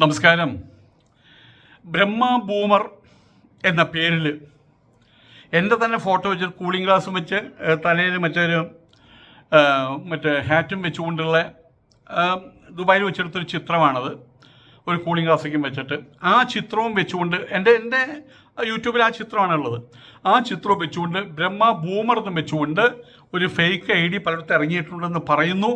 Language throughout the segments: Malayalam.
നമസ്കാരം. ബ്രഹ്മ ബൂമർ എന്ന പേരിൽ എന്റെ തന്നെ ഫോട്ടോ വെച്ച് കൂളിംഗ് ഗ്ലാസും വെച്ച് തലയിൽ മറ്റൊരു മറ്റേ ഹാറ്റും വെച്ചുകൊണ്ടുള്ള ദുബായിൽ വെച്ചെടുത്തൊരു ചിത്രമാണത്. ഒരു കൂളിംഗ് ഗ്ലാസ്സൊക്കെ വെച്ചിട്ട്. ആ ചിത്രവും വെച്ചുകൊണ്ട് എന്റെ എന്റെ യൂട്യൂബിൽ ആ ചിത്രമാണുള്ളത്. ആ ചിത്രം വെച്ചുകൊണ്ട് ബ്രഹ്മ ബൂമർ എന്ന് വെച്ചുകൊണ്ട് ഒരു ഫേക്ക് ഐ ഡി പലയിടത്ത് ഇറങ്ങിയിട്ടുണ്ടെന്ന് പറയുന്നു.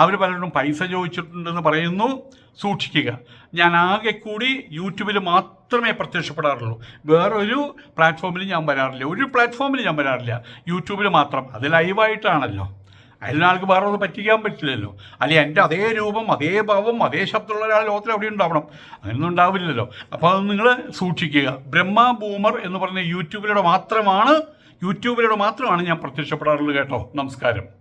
അവർ പലരും പൈസ ചോദിച്ചിട്ടുണ്ടെന്ന് പറയുന്നു സൂക്ഷിക്കുക. ഞാൻ ആകെ കൂടി യൂട്യൂബിൽ മാത്രമേ പ്രത്യക്ഷപ്പെടാറുള്ളൂ. വേറൊരു പ്ലാറ്റ്ഫോമിൽ ഞാൻ വരാറില്ല. ഒരു പ്ലാറ്റ്ഫോമിൽ ഞാൻ വരാറില്ല. യൂട്യൂബിൽ മാത്രം. അത് ലൈവായിട്ടാണല്ലോ. അതിനാൾക്ക് വേറെ ഒന്നും പറ്റിക്കാൻ പറ്റില്ലല്ലോ. അല്ലെങ്കിൽ എന്റെ അതേ രൂപം അതേ ഭാവം അതേ ശബ്ദമുള്ള ഒരാൾ ലോകത്തിൽ അവിടെ ഉണ്ടാവണം. അങ്ങനെയൊന്നും ഉണ്ടാവില്ലല്ലോ. അപ്പോൾ അത് നിങ്ങൾ സൂക്ഷിക്കുക. ബ്രഹ്മ ബൂമർ എന്ന് പറഞ്ഞ യൂട്യൂബിലൂടെ മാത്രമാണ് യൂട്യൂബിലൂടെ മാത്രമാണ് ഞാൻ പ്രത്യക്ഷപ്പെടാറുള്ളത് കേട്ടോ. നമസ്കാരം.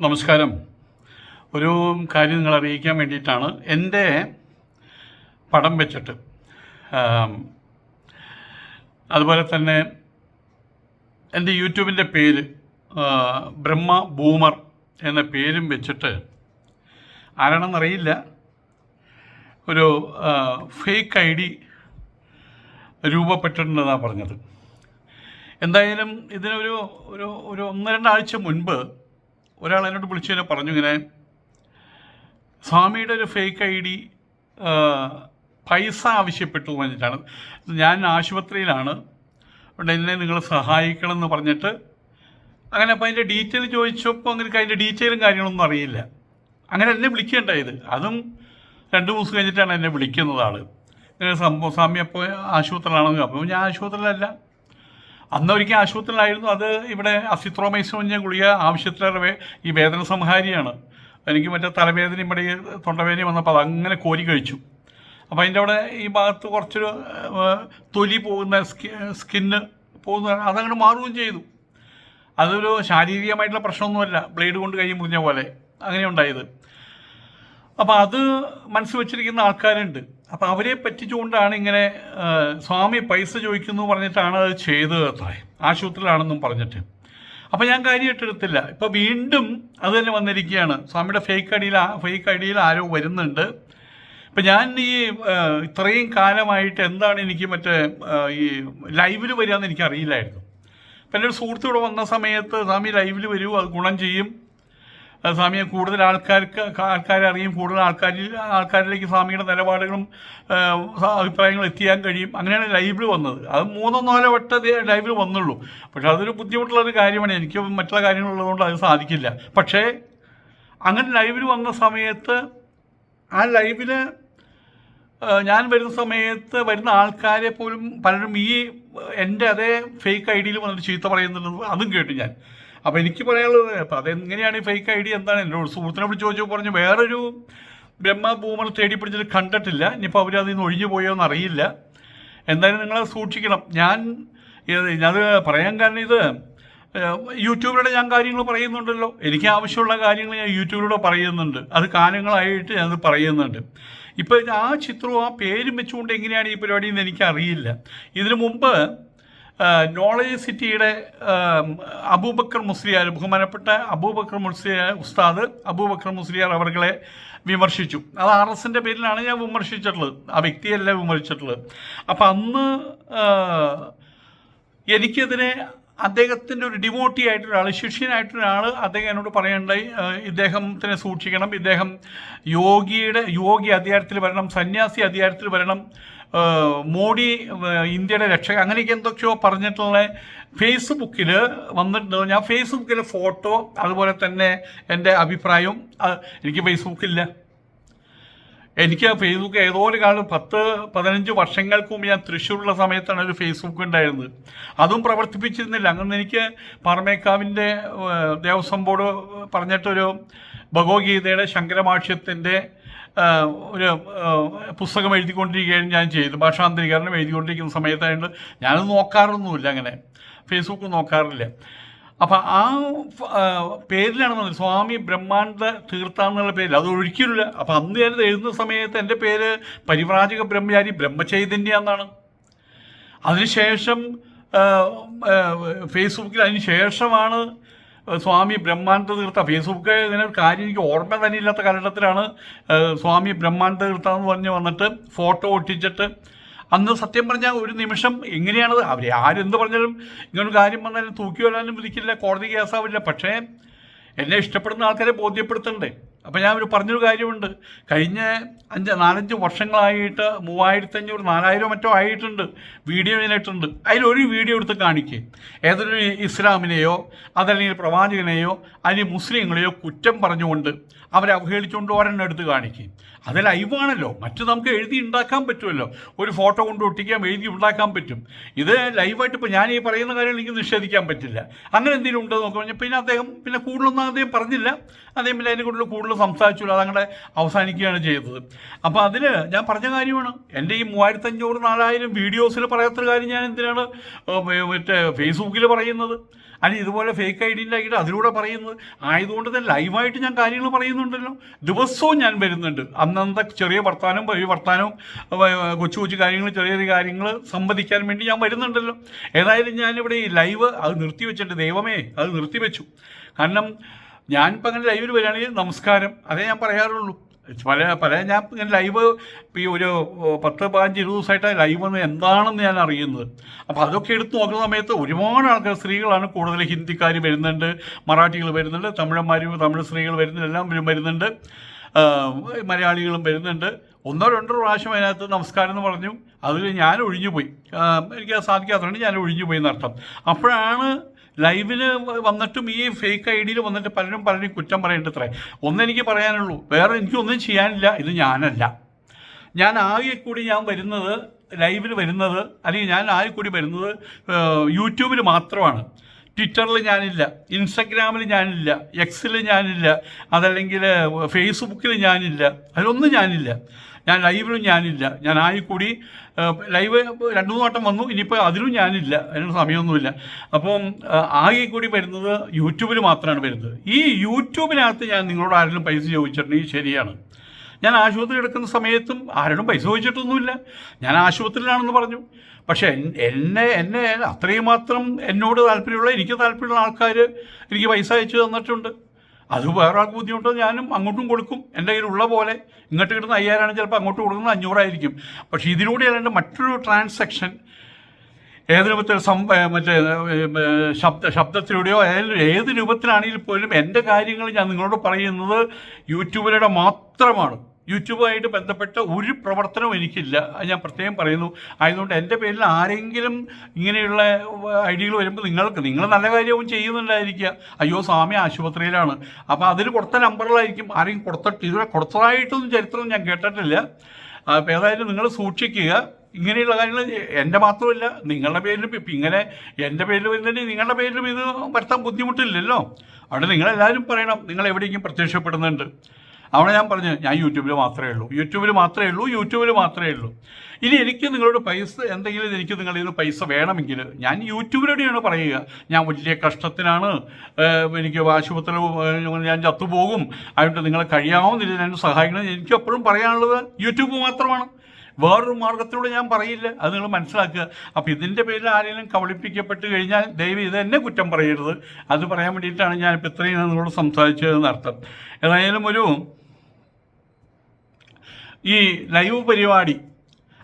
നമസ്കാരം. ഒരു കാര്യം നിങ്ങൾ അറിയിക്കാൻ വേണ്ടിയിട്ടാണ് എന്റെ പടം വെച്ചിട്ട്. അതുപോലെ തന്നെ എന്റെ യൂട്യൂബിന്റെ പേര് ബ്രഹ്മ ബൂമർ എന്ന പേരും വെച്ചിട്ട് ആരാണെന്നറിയില്ല. ഒരു ഫേക്ക് ഐ ഡി രൂപപ്പെട്ടിട്ടുണ്ടെന്നാണ് പറഞ്ഞത്. എന്തായാലും ഇതിനൊരു ഒരു ഒരു ഒന്ന് രണ്ടാഴ്ച മുൻപ് ഒരാൾ എന്നോട് വിളിച്ചു തന്നെ പറഞ്ഞു ഇങ്ങനെ സ്വാമിയുടെ ഒരു ഫേക്ക് ഐ ഡി പൈസ ആവശ്യപ്പെട്ടു പറഞ്ഞിട്ടാണ്. ഞാൻ ആശുപത്രിയിലാണ്. അതുകൊണ്ട് എന്നെ നിങ്ങൾ സഹായിക്കണം എന്ന് പറഞ്ഞിട്ട് അങ്ങനെ അപ്പോൾ അതിന്റെ ഡീറ്റെയിൽ ചോദിച്ചപ്പോൾ അങ്ങനെ അതിന്റെ ഡീറ്റെയിലും കാര്യങ്ങളൊന്നും അറിയില്ല. അങ്ങനെ എന്നെ വിളിക്കേണ്ടത് അതും രണ്ട് ദിവസം കഴിഞ്ഞിട്ടാണ് എന്നെ വിളിക്കുന്നത് ആൾ സംഭവം സ്വാമി അപ്പോൾ ആശുപത്രിയിലാണെന്ന് അപ്പോൾ ഞാൻ ആശുപത്രിയിലല്ല. അന്ന് ഒരിക്കൽ ആശുപത്രിയിലായിരുന്നു. അത് ഇവിടെ അസിത്രോമൈസോഞ്ഞ ഗുളിക ആവശ്യത്തിലേറെ ഈ വേദന സംഹാരിയാണ്. എനിക്ക് മറ്റേ തലവേദന ഇവിടെ ഈ തൊണ്ടവേദനയും വന്നപ്പോൾ അതങ്ങനെ കോരി കഴിച്ചു. അപ്പോൾ അതിന്റെ അവിടെ ഈ ഭാഗത്ത് കുറച്ചൊരു തൊലി പോകുന്ന സ്കി സ്കിന്ന് പോകുന്ന അതങ്ങോട്ട് മാറുകയും ചെയ്തു. അതൊരു ശാരീരികമായിട്ടുള്ള പ്രശ്നമൊന്നുമല്ല. ബ്ലേഡ് കൊണ്ട് കൈ മുറിഞ്ഞ പോലെ. അങ്ങനെ ഉണ്ടായത് അപ്പോൾ അത് മനസ്സ് വെച്ചിരിക്കുന്ന ആൾക്കാരുണ്ട്. അപ്പോൾ അവരെ പറ്റിച്ചുകൊണ്ടാണ് ഇങ്ങനെ സ്വാമി പൈസ ചോദിക്കുന്നു പറഞ്ഞിട്ടാണ് അത് ചെയ്തത് അത്രേ. ആശുപത്രിയിലാണെന്നും പറഞ്ഞിട്ട്. അപ്പോൾ ഞാൻ കാര്യമായിട്ടെടുത്തില്ല ഇപ്പൊ വീണ്ടും അത് തന്നെ വന്നിരിക്കുകയാണ്. സ്വാമിയുടെ ഫേക്ക് ഐഡിയിൽ ഫേക്ക് ഐഡിയിൽ ആരോ വരുന്നുണ്ട്. ഇപ്പം ഞാൻ ഈ ഇത്രയും കാലമായിട്ട് എന്താണ് എനിക്ക് മറ്റേ ഈ ലൈവിൽ വരികയെന്ന് എനിക്ക് അറിയില്ലായിരുന്നു അപ്പം എന്റെ ഒരു സുഹൃത്ത് വന്ന സമയത്ത് സ്വാമി ലൈവിൽ വരൂ അത് ഗുണം ചെയ്യും. സ്വാമിയെ കൂടുതൽ ആൾക്കാർക്ക് ആൾക്കാരെ അറിയും കൂടുതൽ ആൾക്കാരിൽ ആൾക്കാരിലേക്ക് സ്വാമിയുടെ നിലപാടുകളും അഭിപ്രായങ്ങളും എത്തിയാൻ കഴിയും. അങ്ങനെയാണ് ലൈവിൽ വന്നത്. അത് മൂന്നോ നാലോ വട്ട ലൈവിൽ വന്നുള്ളൂ. പക്ഷെ അതൊരു ബുദ്ധിമുട്ടുള്ള ഒരു കാര്യമാണ്. എനിക്ക് മറ്റുള്ള കാര്യങ്ങളുള്ളതുകൊണ്ട് അത് സാധിക്കില്ല. പക്ഷേ അങ്ങനെ ലൈവിൽ വന്ന സമയത്ത് ആ ലൈവിൽ ഞാൻ വരുന്ന സമയത്ത് വരുന്ന ആൾക്കാരെ പോലും പലരും ഈ എന്റെ അതേ ഫേക്ക് ഐ ഡിയിൽ വന്നിട്ട് ചീത്ത പറയുന്നുണ്ടെന്ന് അതും കേട്ടു ഞാൻ. അപ്പോൾ എനിക്ക് പറയാനുള്ളത് അപ്പോൾ അതെങ്ങനെയാണ് ഈ ഫേക്ക് ഐ ഡി എന്താണ്? എന്നോട് സുഹൃത്തിനെ വിളിച്ച് ചോദിച്ചപ്പോൾ പറഞ്ഞു വേറൊരു ബ്രഹ്മ ഭൂമർ തേടി പിടിച്ചിട്ട് കണ്ടിട്ടില്ല. ഇനിയിപ്പോൾ അവർ അതിൽ നിന്ന് ഒഴിഞ്ഞു പോയോ എന്ന് അറിയില്ല എന്തായാലും നിങ്ങൾ സൂക്ഷിക്കണം. ഞാൻ ഞാൻ പറയാൻ കാരണം ഇത് യൂട്യൂബിലൂടെ ഞാൻ കാര്യങ്ങൾ പറയുന്നുണ്ടല്ലോ. എനിക്ക് ആവശ്യമുള്ള കാര്യങ്ങൾ ഞാൻ യൂട്യൂബിലൂടെ പറയുന്നുണ്ട്. അത് കാലങ്ങളായിട്ട് ഞാനത് പറയുന്നുണ്ട്. ഇപ്പോൾ ആ ചിത്രവും ആ പേരും വെച്ചുകൊണ്ട് എങ്ങനെയാണ് ഈ പരിപാടി എന്ന് എനിക്കറിയില്ല. ഇതിനു മുമ്പ് നോളജ് സിറ്റിയുടെ അബൂബക്കർ മുസ്ലിയാർ ബഹുമാനപ്പെട്ട അബൂബക്കർ മുസ്ലിയാർ ഉസ്താദ് അബൂബക്കർ മുസ്ലിയാർ അവർകളെ വിമർശിച്ചു. അത് ആർ എസിന്റെ പേരിലാണ് ഞാൻ വിമർശിച്ചിട്ടുള്ളത്. ആ വ്യക്തിയല്ല വിമർശിച്ചിട്ടുള്ളത്. അപ്പം അന്ന് എനിക്കതിനെ അദ്ദേഹത്തിന്റെ ഒരു ഡിവോട്ടി ആയിട്ടൊരാൾ ശിഷ്യനായിട്ടൊരാൾ അദ്ദേഹം എന്നോട് പറയണ്ടായി ഇദ്ദേഹത്തിനെ സൂക്ഷിക്കണം ഇദ്ദേഹം യോഗിയുടെ യോഗി അധികാരത്തിൽ വരണം സന്യാസി അധികാരത്തിൽ വരണം മോഡി ഇന്ത്യയുടെ രക്ഷ അങ്ങനെയൊക്കെ എന്തൊക്കെയോ പറഞ്ഞിട്ടുള്ള ഫേസ്ബുക്കിൽ വന്നിട്ടുണ്ട്. ഞാൻ ഫേസ്ബുക്കിലെ ഫോട്ടോ അതുപോലെ തന്നെ എന്റെ അഭിപ്രായവും എനിക്ക് ഫേസ്ബുക്കില്ല. എനിക്ക് ഫേസ്ബുക്ക് ഏതോ ഒരു കാലം പത്ത് പതിനഞ്ച് വർഷങ്ങൾക്ക് മുമ്പ് ഞാൻ തൃശ്ശൂരുള്ള സമയത്താണ് ഒരു ഫേസ്ബുക്ക് ഉണ്ടായിരുന്നത്. അതും പ്രവർത്തിപ്പിച്ചിരുന്നില്ല. അങ്ങനെ എനിക്ക് പാറമേക്കാവിന്റെ ദേവസ്വം ബോർഡ് പറഞ്ഞിട്ടൊരു ഭഗവത്ഗീതയുടെ ശങ്കരഭാഷ്യത്തിന്റെ ഏഹ്, ഒരു പുസ്തകം എഴുതിക്കൊണ്ടിരിക്കുകയാണ് ഞാൻ ചെയ്തു. ഭാഷാന്തരീകരണം എഴുതിക്കൊണ്ടിരിക്കുന്ന സമയത്തായതുകൊണ്ട് ഞാനത് നോക്കാറൊന്നുമില്ല അങ്ങനെ. ഫേസ്ബുക്ക് നോക്കാറില്ല. അപ്പം ആ പേരിലാണ് വന്നത്. സ്വാമി ബ്രഹ്മാണ്ട തീർത്ഥ എന്നുള്ള പേരിൽ. അത് ഒഴിക്കില്ല അപ്പം അന്ന് ഞാൻ എഴുതുന്ന സമയത്ത് എന്റെ പേര് പരിവ്രാജക ബ്രഹ്മചാരി ബ്രഹ്മചൈതന്യ എന്നാണ്. അതിനുശേഷം ഫേസ്ബുക്കിൽ അതിന് ശേഷമാണ് സ്വാമി ബ്രഹ്മാനന്ദ തീർത്ഥ. ഫേസ്ബുക്ക് ഒരു കാര്യം എനിക്ക് ഓർമ്മ തന്നെ ഇല്ലാത്ത കാലഘട്ടത്തിലാണ് സ്വാമി ബ്രഹ്മാനന്ദ തീർത്ഥ എന്ന് പറഞ്ഞ് വന്നിട്ട് ഫോട്ടോ ഒട്ടിച്ചിട്ട് അന്ന് സത്യം പറഞ്ഞാൽ ഒരു നിമിഷം എങ്ങനെയാണത് അവർ ആരെന്ത് പറഞ്ഞാലും ഇങ്ങനൊരു കാര്യം വന്നാലും തൂക്കി വരാനും വിധിക്കില്ല കോടതി കേസാവില്ല. പക്ഷേ എന്നെ ഇഷ്ടപ്പെടുന്ന ആൾക്കാരെ ബോധ്യപ്പെടുത്തണ്ടേ അപ്പോൾ ഞാൻ ഒരു പറഞ്ഞൊരു കാര്യമുണ്ട്. കഴിഞ്ഞ അഞ്ച് നാലഞ്ച് വർഷങ്ങളായിട്ട് മൂവായിരത്തഞ്ഞൂറ് നാലായിരം മറ്റോ ആയിട്ടുണ്ട്. വീഡിയോ ഇതിനായിട്ടുണ്ട് അതിലൊരു വീഡിയോ എടുത്ത് കാണിക്കുക ഏതൊരു ഇസ്ലാമിനെയോ അതല്ലെങ്കിൽ പ്രവാചകനെയോ അല്ലെങ്കിൽ മുസ്ലിങ്ങളെയോ കുറ്റം പറഞ്ഞുകൊണ്ട് അവരെ അവഹേളിച്ചുകൊണ്ട് ഒരെണ്ണം എടുത്ത് കാണിക്കും. അത് ലൈവാണല്ലോ മറ്റു നമുക്ക് എഴുതി ഉണ്ടാക്കാൻ പറ്റുമല്ലോ. ഒരു ഫോട്ടോ കൊണ്ട് ഒട്ടിക്കാം എഴുതി ഉണ്ടാക്കാൻ പറ്റും. ഇത് ലൈവായിട്ട് ഇപ്പോൾ ഞാൻ ഈ പറയുന്ന കാര്യങ്ങൾ എനിക്ക് നിഷേധിക്കാൻ പറ്റില്ല. അങ്ങനെ എന്തെങ്കിലും ഉണ്ടോ നോക്കി കഴിഞ്ഞാൽ പിന്നെ അദ്ദേഹം പിന്നെ കൂടുതലൊന്നും അദ്ദേഹം പറഞ്ഞില്ല. അദ്ദേഹം പിന്നെ അതിനെ കൂടുതൽ കൂടുതൽ സംസാരിച്ചില്ല. അതങ്ങനെ അവസാനിക്കുകയാണ് ചെയ്തത്. അപ്പോൾ അതിൽ ഞാൻ പറഞ്ഞ കാര്യമാണ്. എന്റെ ഈ മൂവായിരത്തഞ്ഞൂറ് നാലായിരം വീഡിയോസിൽ പറയാത്തൊരു കാര്യം ഞാൻ എന്തിനാണ് മറ്റേ ഫേസ്ബുക്കിൽ പറയുന്നത്? അല്ലെങ്കിൽ ഇതുപോലെ ഫേക്ക് ഐ ഡി ഉണ്ടാക്കിയിട്ട് അതിലൂടെ പറയുന്നത്. ആയതുകൊണ്ട് തന്നെ ലൈവായിട്ട് ഞാൻ കാര്യങ്ങൾ പറയുന്നുണ്ടല്ലോ. ദിവസവും ഞാൻ വരുന്നുണ്ട്. അന്നത്തെ ചെറിയ വർത്താനവും വലിയ വർത്താനവും കൊച്ചു കൊച്ചു കാര്യങ്ങൾ ചെറിയ ചെറിയ കാര്യങ്ങൾ സംവദിക്കാൻ വേണ്ടി ഞാൻ വരുന്നുണ്ടല്ലോ. ഏതായാലും ഞാനിവിടെ ഈ ലൈവ് അത് നിർത്തിവെച്ചിട്ട് ദൈവമേ അത് നിർത്തിവെച്ചു കാരണം ഞാനിപ്പോൾ അങ്ങനെ ലൈവിൽ വരികയാണെങ്കിൽ നമസ്കാരം. അതേ ഞാൻ പറയാറുള്ളൂ. പല പല ഞാൻ ഇങ്ങനെ ലൈവ് ഈ ഒരു പത്ത് പതിനഞ്ച് ഇരുപത് ദിവസമായിട്ട് ലൈവ് എന്താണെന്ന് ഞാൻ അറിയുന്നത്. അപ്പോൾ അതൊക്കെ എടുത്ത് നോക്കുന്ന സമയത്ത് ഒരുപാട് ആൾക്കാർ സ്ത്രീകളാണ് കൂടുതൽ ഹിന്ദിക്കാർ വരുന്നുണ്ട് മറാഠികൾ വരുന്നുണ്ട് തമിഴന്മാരും തമിഴ് സ്ത്രീകൾ വരുന്നുണ്ട് എല്ലാവരും വരുന്നുണ്ട് മലയാളികളും വരുന്നുണ്ട്. ഒന്നോ രണ്ടോ പ്രാവശ്യം അതിനകത്ത് നമസ്കാരം എന്ന് പറഞ്ഞു അതിൽ ഞാൻ ഒഴിഞ്ഞു പോയി എനിക്ക് സാധിക്കാത്തതുകൊണ്ട് ഞാൻ ഒഴിഞ്ഞു പോയി എന്നർത്ഥം. അപ്പോഴാണ് ലൈവിന് വന്നിട്ടും ഈ ഫേക്ക് ഐ ഡിയിൽ വന്നിട്ട് പലരും പലരും കുറ്റം പറയേണ്ടത്രേ. ഒന്നെനിക്ക് പറയാനുള്ളൂ. വേറെ എനിക്കൊന്നും ചെയ്യാനില്ല. ഇത് ഞാനല്ല. ഞാൻ ആകെ കൂടി ഞാൻ വരുന്നത് ലൈവിൽ വരുന്നത് അല്ലെങ്കിൽ ഞാൻ ആകെ കൂടി വരുന്നത് യൂട്യൂബിൽ മാത്രമാണ്. ട്വിറ്ററിൽ ഞാനില്ല. ഇൻസ്റ്റഗ്രാമിൽ ഞാനില്ല. എക്സിൽ ഞാനില്ല. അതല്ലെങ്കിൽ ഫേസ്ബുക്കിൽ ഞാനില്ല. അതിലൊന്നും ഞാനില്ല. ഞാൻ ലൈവിലും ഞാനില്ല. ഞാൻ ആയി കൂടി ലൈവ് രണ്ടു മൂന്ന് വട്ടം വന്നു ഇനിയിപ്പോൾ അതിലും ഞാനില്ല. അതിന് സമയമൊന്നുമില്ല. അപ്പം ആകെ കൂടി വരുന്നത് യൂട്യൂബിൽ മാത്രമാണ് വരുന്നത്. ഈ യൂട്യൂബിനകത്ത് ഞാൻ നിങ്ങളോട് ആരെങ്കിലും പൈസ ചോദിച്ചിട്ടുണ്ടെങ്കിൽ ശരിയാണ്. ഞാൻ ആശുപത്രി എടുക്കുന്ന സമയത്തും ആരോടും പൈസ ചോദിച്ചിട്ടൊന്നുമില്ല. ഞാൻ ആശുപത്രിയിലാണെന്ന് പറഞ്ഞു. പക്ഷേ എന്നെ എന്നെ അത്രയും മാത്രം എന്നോട് താല്പര്യമുള്ള എനിക്ക് താല്പര്യമുള്ള ആൾക്കാർ എനിക്ക് പൈസ അയച്ചു തന്നിട്ടുണ്ട്. അത് വേറെ ആൾക്ക് ബുദ്ധിമുട്ടോ ഞാനും അങ്ങോട്ടും കൊടുക്കും. എന്റെ കയ്യിലുള്ള പോലെ ഇങ്ങോട്ട് കിട്ടുന്ന അയ്യായിരമാണ് ചിലപ്പോൾ അങ്ങോട്ട് കൊടുക്കുന്നത് അഞ്ഞൂറായിരിക്കും. പക്ഷേ ഇതിലൂടെ അല്ലാണ്ട് മറ്റൊരു ട്രാൻസാക്ഷൻ ഏത് രൂപത്തിൽ സം മറ്റേ ശബ്ദ ശബ്ദത്തിലൂടെയോ ഏത് രൂപത്തിലാണെങ്കിൽ പോലും എന്റെ കാര്യങ്ങൾ ഞാൻ നിങ്ങളോട് പറയുന്നത് യൂട്യൂബിലൂടെ മാത്രമാണ്. യൂട്യൂബുമായിട്ട് ബന്ധപ്പെട്ട ഒരു പ്രവർത്തനവും എനിക്കില്ല. അത് ഞാൻ പ്രത്യേകം പറയുന്നു. ആയതുകൊണ്ട് എന്റെ പേരിൽ ആരെങ്കിലും ഇങ്ങനെയുള്ള ഐഡിയകൾ വരുമ്പോൾ നിങ്ങൾക്ക് നിങ്ങൾ നല്ല കാര്യവും ചെയ്യുന്നുണ്ടായിരിക്കുക. അയ്യോ സ്വാമി ആശുപത്രിയിലാണ്. അപ്പോൾ അതിൽ കൊടുത്ത നമ്പറുകളായിരിക്കും. ആരെങ്കിലും കൊടുത്തിട്ട് ഇതുവരെ കൊടുത്തതായിട്ടൊന്നും ചരിത്രം ഞാൻ കേട്ടിട്ടില്ല. അപ്പോൾ ഏതായാലും നിങ്ങൾ സൂക്ഷിക്കുക. ഇങ്ങനെയുള്ള കാര്യങ്ങൾ എന്റെ മാത്രമല്ല നിങ്ങളുടെ പേരിലും ഇപ്പം ഇങ്ങനെ എന്റെ പേരിൽ വരുന്നുണ്ടെങ്കിൽ നിങ്ങളുടെ പേരിലും ഇത് വരുത്താൻ ബുദ്ധിമുട്ടില്ലല്ലോ. അവിടെ നിങ്ങളെല്ലാവരും പറയണം നിങ്ങൾ എവിടെയെങ്കിലും പ്രത്യക്ഷപ്പെടുന്നുണ്ട്. അവിടെ ഞാൻ പറഞ്ഞു ഞാൻ യൂട്യൂബിൽ മാത്രമേ ഉള്ളൂ. യൂട്യൂബിൽ മാത്രമേ ഉള്ളൂ യൂട്യൂബിൽ മാത്രമേ ഉള്ളൂ. ഇനി എനിക്ക് നിങ്ങളോട് പൈസ എന്തെങ്കിലും എനിക്ക് നിങ്ങളിൽ നിന്ന് പൈസ വേണമെങ്കിൽ ഞാൻ യൂട്യൂബിലൂടെയാണ് പറയുക. ഞാൻ വലിയ കഷ്ടത്തിനാണ് എനിക്ക് ആശുപത്രിയിൽ ഏഹ് ഞാൻ ചത്തുപോകും. അതുകൊണ്ട് നിങ്ങളെ കഴിയാവുന്ന രീതിയിൽ എന്നെ സഹായിക്കണം. എനിക്ക് എപ്പോഴും പറയാനുള്ളത് യൂട്യൂബ് മാത്രമാണ്. വേറൊരു മാർഗത്തിലൂടെ ഞാൻ പറയില്ല. അത് നിങ്ങൾ മനസ്സിലാക്കുക. അപ്പോൾ ഇതിന്റെ പേരിൽ ആരെങ്കിലും കബളിപ്പിക്കപ്പെട്ട് കഴിഞ്ഞാൽ ദയവ് ഇത് എന്നെ കുറ്റം പറയരുത്. അത് പറയാൻ വേണ്ടിയിട്ടാണ് ഞാനിപ്പോൾ ഇത്രയും നിങ്ങളോട് സംസാരിച്ചതെന്ന് അർത്ഥം ഏതായാലും ഒരു ഈ ലൈവ് പരിപാടി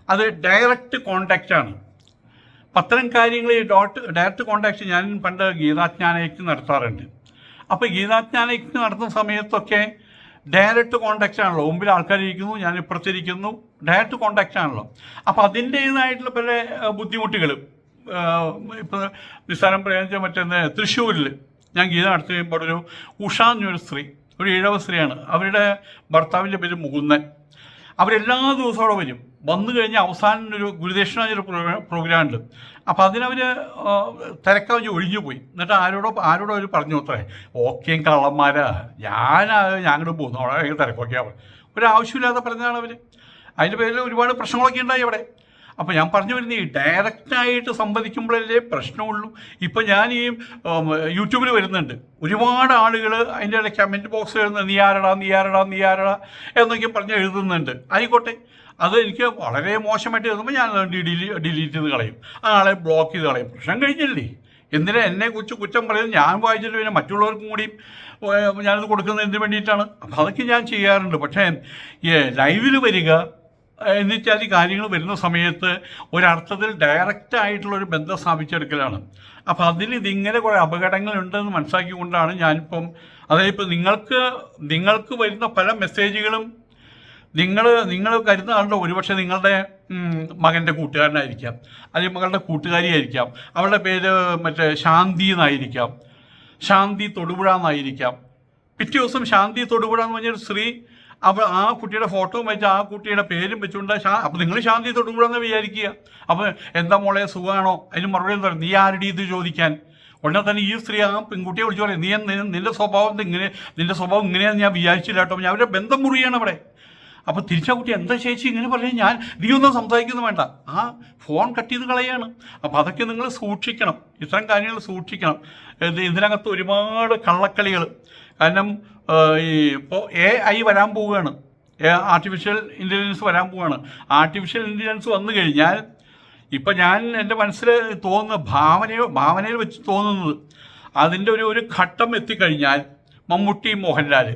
അത് ഡയറക്റ്റ് കോണ്ടാക്റ്റാണ് അത്തരം കാര്യങ്ങൾ ഡോട്ട് ഡയറക്റ്റ് കോണ്ടാക്ട് ഞാൻ പണ്ട് ഗീതാജ്ഞാനയ്ക്ക് നടത്താറുണ്ട്. അപ്പോൾ ഗീതാജ്ഞാനയ്ക്ക് നടത്തുന്ന സമയത്തൊക്കെ ഡയറക്റ്റ് കോണ്ടാക്റ്റ് ആണല്ലോ. മുമ്പിൽ ആൾക്കാരിരിക്കുന്നു ഞാൻ ഇപ്പുറത്തിരിക്കുന്നു. ഡയറക്റ്റ് കോണ്ടാക്റ്റ് ആണല്ലോ. അപ്പോൾ അതിന്റേതായിട്ടുള്ള പല ബുദ്ധിമുട്ടുകൾ ഇപ്പോൾ നിസ്സാരം പ്രയോജനം മറ്റേ തൃശ്ശൂരിൽ ഞാൻ ഗീത നടത്തി കഴിയുമ്പോൾ ഒരു ഉഷ എന്നൊരു സ്ത്രീ ഒരു ഇഴവ സ്ത്രീയാണ്. അവരുടെ ഭർത്താവിന്റെ പേര് മുകുന്ദൻ. അവരെല്ലാ ദിവസവും അവിടെ വരും. വന്നു കഴിഞ്ഞാൽ അവസാനം ഒരു ഗുരുദക്ഷിണ ഒരു പ്രോഗ്രാം ഉണ്ട് അപ്പോൾ അതിനവർ തിരക്കവഞ്ഞ് ഒഴിഞ്ഞു പോയി എന്നിട്ട് ആരോടോ ആരോടോ അവർ പറഞ്ഞു അത്രേ ഓക്കെയും കള്ളന്മാരാ. ഞാൻ ഞങ്ങോട്ട് പോകുന്നു അവിടെ തിരക്കൊക്കെയാണ് ഒരു ആവശ്യമില്ലാതെ പറഞ്ഞതാണ് അവർ അതിന്റെ പേരിൽ ഒരുപാട് പ്രശ്നങ്ങളൊക്കെ ഉണ്ടായി അവിടെ. അപ്പോൾ ഞാൻ പറഞ്ഞു വരുന്നത് ഈ ഡയറക്റ്റായിട്ട് സംവദിക്കുമ്പോഴല്ലേ പ്രശ്നമുള്ളൂ. ഇപ്പം ഞാൻ ഈ യൂട്യൂബിൽ വരുന്നുണ്ട്. ഒരുപാട് ആളുകൾ അതിന്റെ ഇടയ്ക്ക് കമന്റ് ബോക്സ് എഴുതുന്നത് നീ ആരടാ നീ നീ എന്നൊക്കെ പറഞ്ഞ് എഴുതുന്നുണ്ട്. ആയിക്കോട്ടെ. അത് എനിക്ക് വളരെ മോശമായിട്ട് എഴുതുമ്പോൾ ഞാൻ ഡിലീറ്റ് ചെയ്ത് കളയും. ആ ആളെ ബ്ലോക്ക് ചെയ്ത് കളയും. പ്രശ്നം കഴിഞ്ഞില്ലേ? എന്തിനാ എന്നെ കുറിച്ച് കുറ്റം പറയുന്നത്? ഞാൻ വായിച്ചിട്ട് പിന്നെ മറ്റുള്ളവർക്കും കൂടി ഞാനത് കൊടുക്കുന്നതിന് വേണ്ടിയിട്ടാണ്. അപ്പം അതൊക്കെ ഞാൻ ചെയ്യാറുണ്ട്. പക്ഷേ ലൈവിൽ വരിക എന്നിട്ടാൽ കാര്യങ്ങൾ വരുന്ന സമയത്ത് ഒരർത്ഥത്തിൽ ഡയറക്റ്റ് ആയിട്ടുള്ള ഒരു ബന്ധം സ്ഥാപിച്ചെടുക്കലാണ്. അപ്പോൾ അതിൽ ഇതിങ്ങനെ കുറേ അപകടങ്ങളുണ്ടെന്ന് മനസ്സിലാക്കിക്കൊണ്ടാണ് ഞാനിപ്പം അതായത് ഇപ്പം നിങ്ങൾക്ക് നിങ്ങൾക്ക് വരുന്ന പല മെസ്സേജുകളും നിങ്ങൾ നിങ്ങൾ കരുതുന്ന ആളുടെ ഒരുപക്ഷെ നിങ്ങളുടെ മകന്റെ കൂട്ടുകാരനായിരിക്കാം. അല്ലെങ്കിൽ മകളുടെ കൂട്ടുകാരിയായിരിക്കാം. അവളുടെ പേര് മറ്റേ ശാന്തി എന്നായിരിക്കാം. ശാന്തി തൊടുപുഴ എന്നായിരിക്കാം. പിറ്റേ ദിവസം ശാന്തി തൊടുപുഴ എന്ന് പറഞ്ഞൊരു സ്ത്രീ അവ ആ കുട്ടിയുടെ ഫോട്ടോയും വെച്ച് ആ കുട്ടിയുടെ പേരും വെച്ചുകൊണ്ട് ശാ അപ്പം നിങ്ങൾ ശാന്തി തൊടുപുഴ എന്ന് വിചാരിക്കുക. അപ്പോൾ എന്താ മോളെ സുഖമാണോ അതിന് മറുപടി എന്താ നീ ആരുടെ ഇത് ചോദിക്കാൻ? ഉടനെ തന്നെ ഈ സ്ത്രീ ആ പെൺകുട്ടിയെ വിളിച്ചു പറയും നീ നിന്റെ സ്വഭാവം ഇങ്ങനെ നിന്റെ സ്വഭാവം ഇങ്ങനെയാന്ന് ഞാൻ വിചാരിച്ചില്ല കേട്ടോ. ഞാൻ അവരുടെ ബന്ധം മുറിയാണ് അവിടെ. അപ്പോൾ തിരിച്ച കുട്ടി എന്താ ചേച്ചി ഇങ്ങനെ പറയും? ഞാൻ നീ ഒന്നും സംസാരിക്കുന്നു വേണ്ട. ആ ഫോൺ കട്ട് ചെയ്ത് കളയാണ്. അപ്പോൾ അതൊക്കെ നിങ്ങൾ സൂക്ഷിക്കണം. ഇത്തരം കാര്യങ്ങൾ സൂക്ഷിക്കണം. ഇത് ഇതിനകത്ത് ഒരുപാട് കള്ളക്കളികൾ കാരണം ഈ ഇപ്പോൾ എ ഐ വരാൻ പോവുകയാണ്. ആർട്ടിഫിഷ്യൽ ഇന്റലിജൻസ് വരാൻ പോവുകയാണ്. ആർട്ടിഫിഷ്യൽ ഇന്റലിജൻസ് വന്നു കഴിഞ്ഞാൽ ഇപ്പം ഞാൻ എന്റെ മനസ്സിൽ തോന്നുന്ന ഭാവനയോ ഭാവനയിൽ വെച്ച് തോന്നുന്നത് അതിന്റെ ഒരു ഒരു ഘട്ടം എത്തിക്കഴിഞ്ഞാൽ മമ്മൂട്ടി മോഹൻലാൽ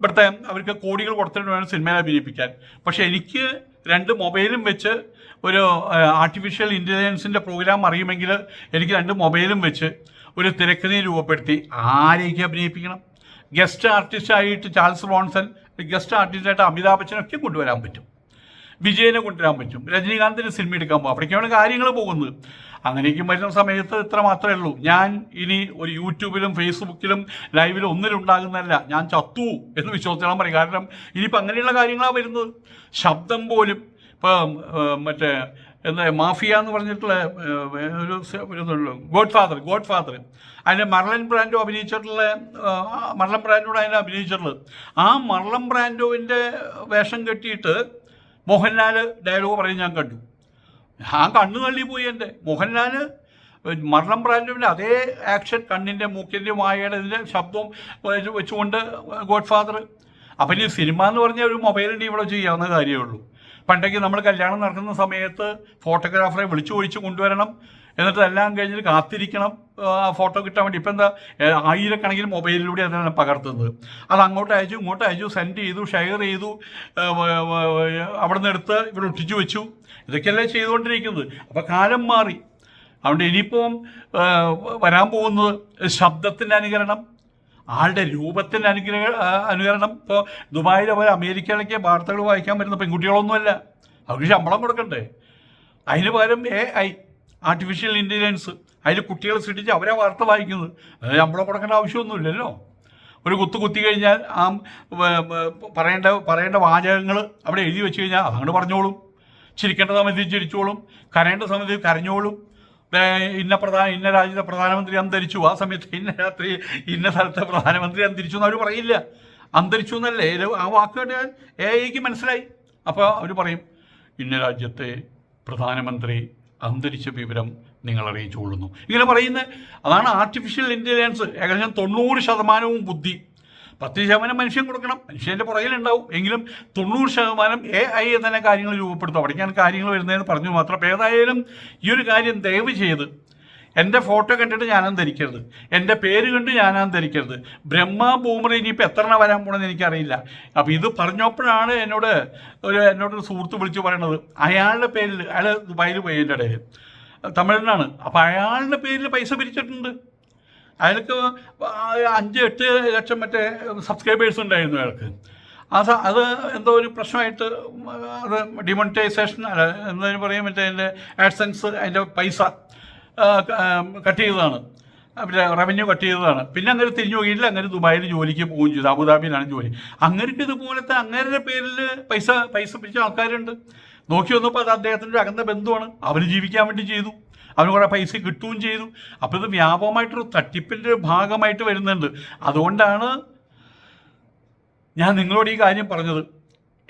ഇവിടുത്തെ അവർക്ക് കോടികൾ കൊടുത്തിട്ട് വേണം സിനിമയിൽ അഭിനയിപ്പിക്കാൻ. പക്ഷേ എനിക്ക് രണ്ട് മൊബൈലും വെച്ച് ഒരു ആർട്ടിഫിഷ്യൽ ഇന്റലിജൻസിന്റെ പ്രോഗ്രാം അറിയുമെങ്കിൽ എനിക്ക് രണ്ട് മൊബൈലും വെച്ച് ഒരു തിരക്കഥയെ രൂപപ്പെടുത്തി ആരെയൊക്കെ അഭിനയിപ്പിക്കണം? ഗസ്റ്റ് ആർട്ടിസ്റ്റായിട്ട് ചാൾസ് റോൺസൺ ഗസ്റ്റ് ആർട്ടിസ്റ്റായിട്ട് അമിതാഭ് ബച്ചനൊക്കെ കൊണ്ടുവരാൻ പറ്റും. വിജയനെ കൊണ്ടുവരാൻ പറ്റും. രജനീകാന്തിന് സിനിമ എടുക്കാൻ പോകും അവിടേക്കാണ് കാര്യങ്ങൾ പോകുന്നത്. അങ്ങനെയൊക്കെ വരുന്ന സമയത്ത് ഇത്ര മാത്രമേ ഉള്ളൂ. ഞാൻ ഇനി ഒരു യൂട്യൂബിലും ഫേസ്ബുക്കിലും ലൈവിലും ഒന്നിലും ഉണ്ടാകുന്നതല്ല. ഞാൻ ചത്തു എന്ന് വിശ്വസിച്ചാൽ പറയും. കാരണം ഇനിയിപ്പോൾ അങ്ങനെയുള്ള കാര്യങ്ങളാണ് വരുന്നത്. ശബ്ദം പോലും ഇപ്പം മറ്റേ എന്താ മാഫിയ എന്ന് പറഞ്ഞിട്ടുള്ള ഒരു ഗോഡ് ഫാദർ ഗോഡ് ഫാദർ അതിന് മർലൻ ബ്രാൻഡോ അഭിനയിച്ചിട്ടുള്ള മർലൻ ബ്രാൻഡോട് അതിനെ അഭിനയിച്ചിട്ടുള്ളത്. ആ മർലൻ ബ്രാൻഡോവിന്റെ വേഷം കെട്ടിയിട്ട് മോഹൻലാൽ ഡയലോഗ് പറയും ഞാൻ കണ്ടു. ഞാൻ കണ്ണു തള്ളി പോയി എന്റെ മോഹൻലാൽ മരണം ബ്രാൻഡോവിന്റെ അതേ ആക്ഷൻ കണ്ണിന്റെ മൂക്കിന്റെ വായയുടെ ഇതിന്റെ ശബ്ദവും വെച്ചുകൊണ്ട് ഗോഡ് ഫാദർ അപ്പം ഈ സിനിമ എന്ന് പറഞ്ഞാൽ ഒരു മൊബൈലിന്റെ ഇവിടെ ചെയ്യാവുന്ന കാര്യമേ ഉള്ളൂ. പണ്ടൊക്കെ നമ്മൾ കല്യാണം നടക്കുന്ന സമയത്ത് ഫോട്ടോഗ്രാഫറെ വിളിച്ചു ഒഴിച്ച് കൊണ്ടുവരണം. എന്നിട്ട് എല്ലാം കഴിഞ്ഞിട്ട് കാത്തിരിക്കണം. ഫോട്ടോ കിട്ടാൻ വേണ്ടി. ഇപ്പം എന്താ ആയിരക്കണക്കിന് മൊബൈലിലൂടെ അതാണ് പകർത്തുന്നത്. അത് അങ്ങോട്ട് അയച്ചു ഇങ്ങോട്ട് അയച്ചു സെൻഡ് ചെയ്തു ഷെയർ ചെയ്തു അവിടെ നിന്ന് എടുത്ത് ഇവിടെ ഒട്ടിച്ചു വെച്ചു. ഇതൊക്കെയല്ലേ ചെയ്തുകൊണ്ടിരിക്കുന്നത്. അപ്പോൾ കാലം മാറി. അതുകൊണ്ട് ഇനിയിപ്പം വരാൻ പോകുന്നത് ശബ്ദത്തിന്റെ അനുകരണം ആളുടെ രൂപത്തിന്റെ അനുഗ്രഹ അനുകരണം. ഇപ്പോൾ ദുബായിലെ പോലെ അമേരിക്കയിലൊക്കെ വാർത്തകൾ വായിക്കാൻ പറ്റുന്ന പെൺകുട്ടികളൊന്നുമല്ല. അവർക്ക് ശമ്പളം കൊടുക്കണ്ടേ? അതിന് പകരം എ ഐ ആർട്ടിഫിഷ്യൽ ഇന്റലിജൻസ് അതിൽ കുട്ടികളെ സൃഷ്ടിച്ച് അവരെ വാർത്ത വായിക്കുന്നത്. അത് ശമ്പളം കൊടുക്കേണ്ട ആവശ്യമൊന്നുമില്ലല്ലോ. ഒരു കുത്തു കുത്തി കഴിഞ്ഞാൽ ആ പറയേണ്ട പറയേണ്ട വാചകങ്ങൾ അവിടെ എഴുതി വെച്ച് കഴിഞ്ഞാൽ അതങ്ങോട്ട് പറഞ്ഞോളും. ചിരിക്കേണ്ട സമയത്ത് ചിരിച്ചോളും. കരയേണ്ട സമയത്ത് കരഞ്ഞോളും. ഇന്ന പ്രധാന ഇന്ന രാജ്യത്തെ പ്രധാനമന്ത്രി അന്തരിച്ചു. ആ സമയത്ത് ഇന്ന രാത്രി ഇന്ന സ്ഥലത്തെ പ്രധാനമന്ത്രി അന്തരിച്ചു എന്ന് അവർ പറയില്ല. അന്തരിച്ചു എന്നല്ലേ? ആ വാക്ക് കേട്ടാൽ എ ഐക്ക് മനസ്സിലായി. അപ്പോൾ അവർ പറയും ഇന്ന രാജ്യത്തെ പ്രധാനമന്ത്രി അന്തരിച്ച വിവരം നിങ്ങൾ അറിയിച്ചുകൊള്ളുന്നു. ഇങ്ങനെ പറയുന്ന അതാണ് ആർട്ടിഫിഷ്യൽ ഇന്റലിജൻസ് ഏകദേശം തൊണ്ണൂറ് ശതമാനവും ബുദ്ധി. പത്ത് ശതമാനം മനുഷ്യൻ കൊടുക്കണം. മനുഷ്യന്റെ പുറകിലുണ്ടാവും. എങ്കിലും തൊണ്ണൂറ് ശതമാനം എ ഐ തന്നെ കാര്യങ്ങൾ രൂപപ്പെടുത്തും. അവിടേക്കാണ് കാര്യങ്ങൾ വരുന്നതെന്ന് പറഞ്ഞു മാത്രം. ഏതായാലും ഈ ഒരു കാര്യം ദയവ് ചെയ്ത് എന്റെ ഫോട്ടോ കണ്ടിട്ട് ഞാനും ധരിക്കരുത് എന്റെ പേര് കണ്ട് ഞാനും ധരിക്കരുത് ബ്രഹ്മ ബൂമർ ഇനിയിപ്പോൾ എത്ര എണ്ണം വരാൻ പോകണമെന്ന് എനിക്കറിയില്ല. അപ്പോൾ ഇത് പറഞ്ഞപ്പോഴാണ് എന്നോട് ഒരു എന്നോടൊരു സുഹൃത്ത് വിളിച്ച് പറയണത്. അയാളുടെ പേരിൽ അയാൾ ദുബായിൽ പോയതിന്റെ ഇടയിൽ. തമിഴിനാണ്. അപ്പോൾ അയാളുടെ പേരിൽ പൈസ പിരിച്ചിട്ടുണ്ട്. അയാൾക്ക് അഞ്ച് എട്ട് ലക്ഷം മറ്റേ സബ്സ്ക്രൈബേഴ്സ് ഉണ്ടായിരുന്നു അയാൾക്ക്. അത് അത് എന്തോ ഒരു പ്രശ്നമായിട്ട് അത് ഡിമോണിറ്റൈസേഷൻ അല്ല എന്തായാലും പറയും മറ്റേ അതിന്റെ ആഡ്സൻസ് അതിന്റെ പൈസ കട്ട് ചെയ്തതാണ്. പിന്നെ റവന്യൂ കട്ട് ചെയ്തതാണ്. പിന്നെ അങ്ങനെ തിരിഞ്ഞു പോയില്ല അങ്ങനെ ദുബായിൽ ജോലിക്ക് പോവുകയും ചെയ്തു. അബുദാബിയിലാണ് ജോലി. അങ്ങനെയൊക്കെ ഇതുപോലത്തെ അങ്ങേരുടെ പേരിൽ പൈസ പൈസ പിടിച്ച ആൾക്കാരുണ്ട്. നോക്കി വന്നപ്പോൾ അത് അദ്ദേഹത്തിന്റെ അകന്ന ബന്ധുവാണ്. അവർ ജീവിക്കാൻ വേണ്ടി ചെയ്തു. അവന് കുറേ പൈസ കിട്ടുകയും ചെയ്തു. അപ്പോൾ ഇത് വ്യാപകമായിട്ടൊരു തട്ടിപ്പിന്റെ ഭാഗമായിട്ട് വരുന്നുണ്ട്. അതുകൊണ്ടാണ് ഞാൻ നിങ്ങളോട് ഈ കാര്യം പറഞ്ഞത്.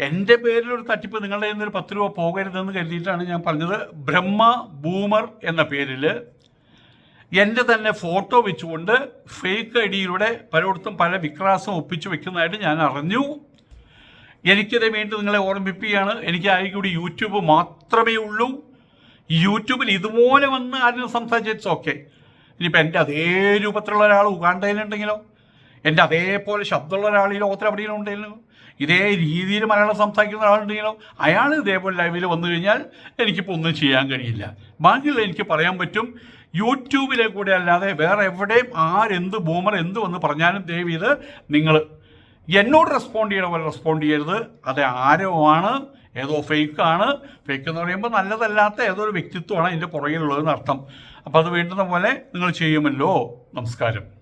എന്റെ പേരിലൊരു തട്ടിപ്പ് നിങ്ങളുടെ കയ്യിൽ നിന്ന് പത്ത് രൂപ പോകരുതെന്ന് കരുതിയിട്ടാണ് ഞാൻ പറഞ്ഞത്. ബ്രഹ്മ ബൂമർ എന്ന പേരിൽ എന്റെ തന്നെ ഫോട്ടോ വെച്ചുകൊണ്ട് ഫേക്ക് ഐ ഡിയിലൂടെ പലയിടത്തും പല വിക്രാസം ഒപ്പിച്ചു വെക്കുന്നതായിട്ട് ഞാൻ അറിഞ്ഞു. എനിക്കത് വേണ്ടി നിങ്ങളെ ഓർമ്മിപ്പിക്കുകയാണ്. എനിക്ക് ആയി കൂടി യൂട്യൂബ് മാത്രമേ ഉള്ളൂ. യൂട്യൂബിൽ ഇതുപോലെ വന്ന് ആരും സംസാരിച്ചു ഓക്കെ. ഇനിയിപ്പോൾ എന്റെ അതേ രൂപത്തിലുള്ള ഒരാൾ ഉഗാണ്ടയിലുണ്ടെങ്കിലോ? എന്റെ അതേപോലെ ശബ്ദമുള്ള ഒരാൾ ഈ ലോകത്തിൽ എവിടെയെങ്കിലും ഉണ്ടെങ്കിലും? ഇതേ രീതിയിൽ മലയാളം സംസാരിക്കുന്ന ഒരാളുണ്ടെങ്കിലോ? അയാൾ ഇതേപോലെ ലൈവിൽ വന്നു കഴിഞ്ഞാൽ എനിക്കിപ്പോൾ ഒന്നും ചെയ്യാൻ കഴിയില്ല. ബാക്കിയുള്ള എനിക്ക് പറയാൻ പറ്റും യൂട്യൂബിലെ കൂടെ അല്ലാതെ വേറെ എവിടെയും ആരെന്ത് ബൂമർ എന്ത് വന്ന് പറഞ്ഞാലും ദയവ് ഇത് നിങ്ങൾ എന്നോട് റെസ്പോണ്ട് ചെയ്യണ പോലെ റെസ്പോണ്ട് ചെയ്യരുത്. അത് ആരോ ആണ്. ഏതോ ഫേക്കാണ്. ഫേക്ക് എന്ന് പറയുമ്പോൾ നല്ലതല്ലാത്ത ഏതോ ഒരു വ്യക്തിത്വമാണ് അതിന്റെ പുറകിലുള്ളതെന്ന് അർത്ഥം അപ്പോൾ അത് വേണ്ടുന്ന പോലെ നിങ്ങൾ ചെയ്യുമല്ലോ. നമസ്കാരം.